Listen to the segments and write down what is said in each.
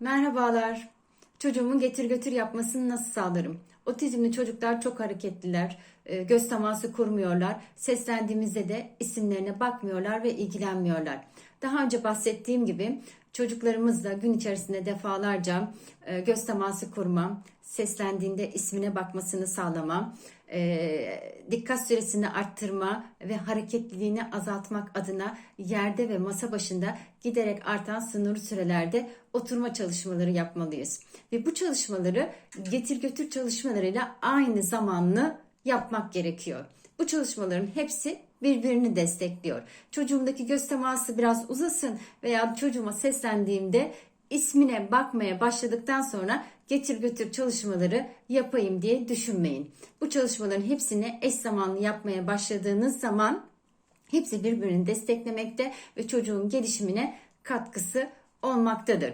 Merhabalar. Çocuğumun getir götür yapmasını nasıl sağlarım? Otizmli çocuklar çok hareketliler, e, göz teması kurmuyorlar. Seslendiğimizde de isimlerine bakmıyorlar ve ilgilenmiyorlar. Daha önce bahsettiğim gibi çocuklarımızla gün içerisinde defalarca e, göz teması kurmam, seslendiğinde ismine bakmasını sağlamam, e, dikkat süresini arttırma ve hareketliliğini azaltmak adına yerde ve masa başında giderek artan sınırlı sürelerde oturma çalışmaları yapmalıyız. Ve bu çalışmaları getir götür çalışmalarıyla aynı zamanlı yapmak gerekiyor. Bu çalışmaların hepsi birbirini destekliyor. Çocuğumdaki göz teması biraz uzasın veya çocuğuma seslendiğimde ismine bakmaya başladıktan sonra getir götür çalışmaları yapayım diye düşünmeyin. Bu çalışmaların hepsini eş zamanlı yapmaya başladığınız zaman hepsi birbirini desteklemekte ve çocuğun gelişimine katkısı olmaktadır.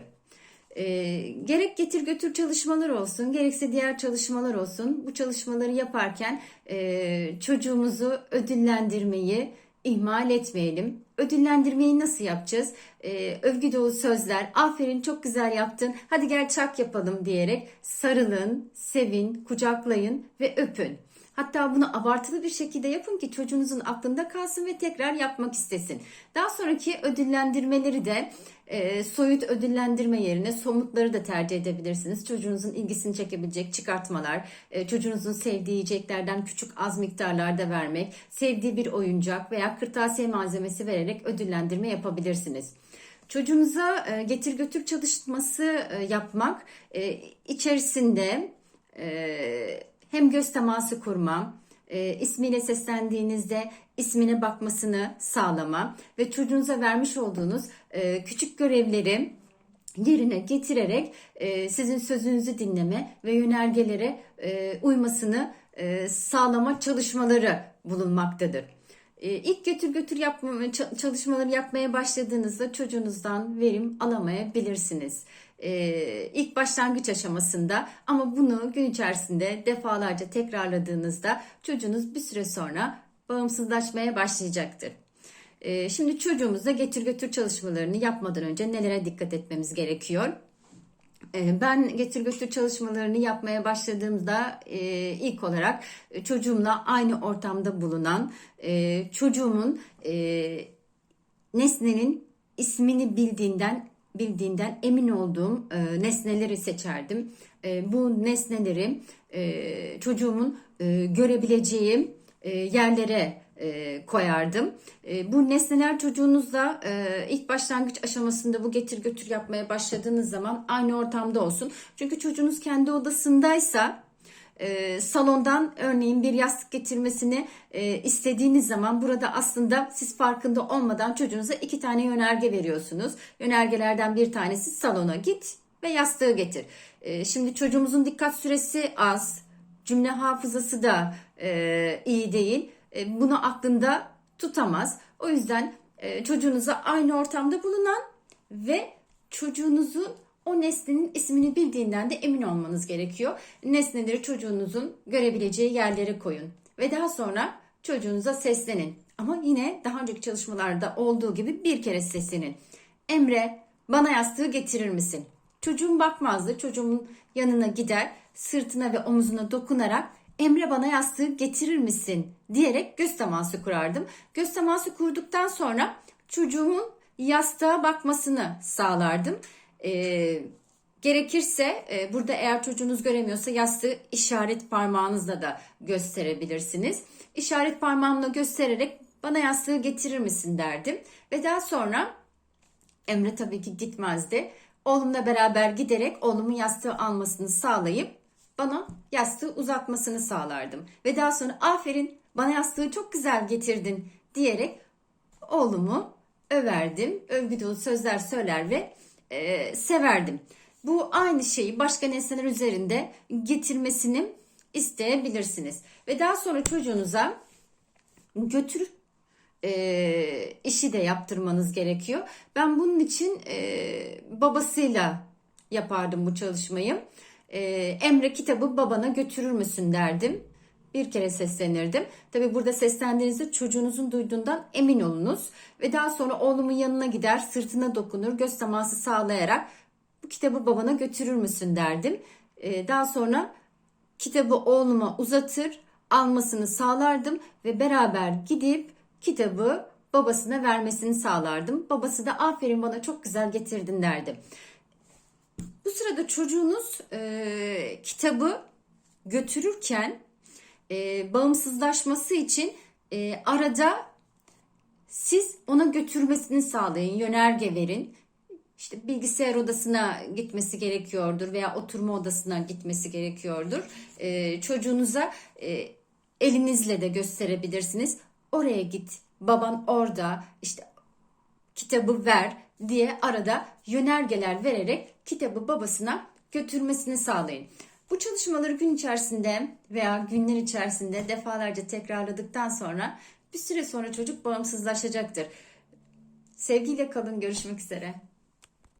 E, gerek getir götür çalışmalar olsun, gerekse diğer çalışmalar olsun. Bu çalışmaları yaparken e, çocuğumuzu ödüllendirmeyi ihmal etmeyelim. Ödüllendirmeyi nasıl yapacağız? E, övgü dolu sözler, aferin çok güzel yaptın, hadi gel çak yapalım diyerek sarılın, sevin, kucaklayın ve öpün. Hatta bunu abartılı bir şekilde yapın ki çocuğunuzun aklında kalsın ve tekrar yapmak istesin. Daha sonraki ödüllendirmeleri de e, soyut ödüllendirme yerine somutları da tercih edebilirsiniz. Çocuğunuzun ilgisini çekebilecek çıkartmalar, e, çocuğunuzun sevdiği yiyeceklerden küçük az miktarlarda vermek, sevdiği bir oyuncak veya kırtasiye malzemesi vererek ödüllendirme yapabilirsiniz. Çocuğunuza e, getir götür çalışması e, yapmak e, içerisinde e, hem göz teması kurma, e, ismiyle seslendiğinizde ismine bakmasını sağlama ve çocuğunuza vermiş olduğunuz e, küçük görevleri yerine getirerek e, sizin sözünüzü dinleme ve yönergelere e, uymasını e, sağlama çalışmaları bulunmaktadır. E, İlk götür götür yapma, ça- çalışmaları yapmaya başladığınızda çocuğunuzdan verim alamayabilirsiniz. E, ilk başlangıç aşamasında ama bunu gün içerisinde defalarca tekrarladığınızda çocuğunuz bir süre sonra bağımsızlaşmaya başlayacaktır. E, Şimdi çocuğumuzla getir götür çalışmalarını yapmadan önce nelere dikkat etmemiz gerekiyor? E, Ben getir götür çalışmalarını yapmaya başladığımda ilk olarak çocuğumla aynı ortamda bulunan çocuğumun nesnenin ismini bildiğinden bildiğinden emin olduğum e, nesneleri seçerdim. E, bu nesneleri e, çocuğumun e, görebileceği e, yerlere e, koyardım. E, bu nesneler çocuğunuzla e, ilk başlangıç aşamasında bu getir götür yapmaya başladığınız zaman aynı ortamda olsun. Çünkü çocuğunuz kendi odasındaysa e, salondan örneğin bir yastık getirmesini e, istediğiniz zaman burada aslında siz farkında olmadan çocuğunuza iki tane yönerge veriyorsunuz. Yönergelerden bir tanesi salona git ve yastığı getir. E, şimdi çocuğumuzun dikkat süresi az, cümle hafızası da e, iyi değil. E, bunu aklında tutamaz. O yüzden e, çocuğunuza aynı ortamda bulunan ve çocuğunuzun o nesnenin ismini bildiğinden de emin olmanız gerekiyor. Nesneleri çocuğunuzun görebileceği yerlere koyun ve daha sonra çocuğunuza seslenin. Ama yine daha önceki çalışmalarda olduğu gibi bir kere seslenin. Emre bana yastığı getirir misin? Çocuğum bakmazdı. Çocuğumun yanına gider, sırtına ve omuzuna dokunarak Emre bana yastığı getirir misin diyerek göz teması kurardım. Göz teması kurduktan sonra çocuğumun yastığa bakmasını sağlardım. Ee, gerekirse e, burada eğer çocuğunuz göremiyorsa yastığı işaret parmağınızla da gösterebilirsiniz. İşaret parmağımla göstererek bana yastığı getirir misin derdim. Ve daha sonra Emre tabii ki gitmezdi. Oğlumla beraber giderek oğlumun yastığı almasını sağlayıp bana yastığı uzatmasını sağlardım. Ve daha sonra aferin bana yastığı çok güzel getirdin diyerek oğlumu överdim. Övgü dolu sözler söyler ve e, severdim. Bu aynı şeyi başka nesneler üzerinde getirmesini isteyebilirsiniz. Ve daha sonra çocuğunuza götür e, işi de yaptırmanız gerekiyor. Ben bunun için e, babasıyla yapardım bu çalışmayı. E, Emre kitabı babana götürür müsün derdim. Bir kere seslenirdim. Tabi burada seslendiğinizde çocuğunuzun duyduğundan emin olunuz. Ve daha sonra oğlumun yanına gider, sırtına dokunur, göz teması sağlayarak bu kitabı babana götürür müsün derdim. Ee, daha sonra kitabı oğluma uzatır, almasını sağlardım ve beraber gidip kitabı babasına vermesini sağlardım. Babası da aferin bana çok güzel getirdin derdi. Bu sırada çocuğunuz e, kitabı götürürken e, bağımsızlaşması için e, arada siz ona götürmesini sağlayın, yönerge verin. İşte bilgisayar odasına gitmesi gerekiyordur veya oturma odasına gitmesi gerekiyordur. E, çocuğunuza e, elinizle de gösterebilirsiniz. Oraya git, baban orada, işte kitabı ver diye arada yönergeler vererek kitabı babasına götürmesini sağlayın. Bu çalışmaları gün içerisinde veya günler içerisinde defalarca tekrarladıktan sonra bir süre sonra çocuk bağımsızlaşacaktır. Sevgiyle kalın, görüşmek üzere.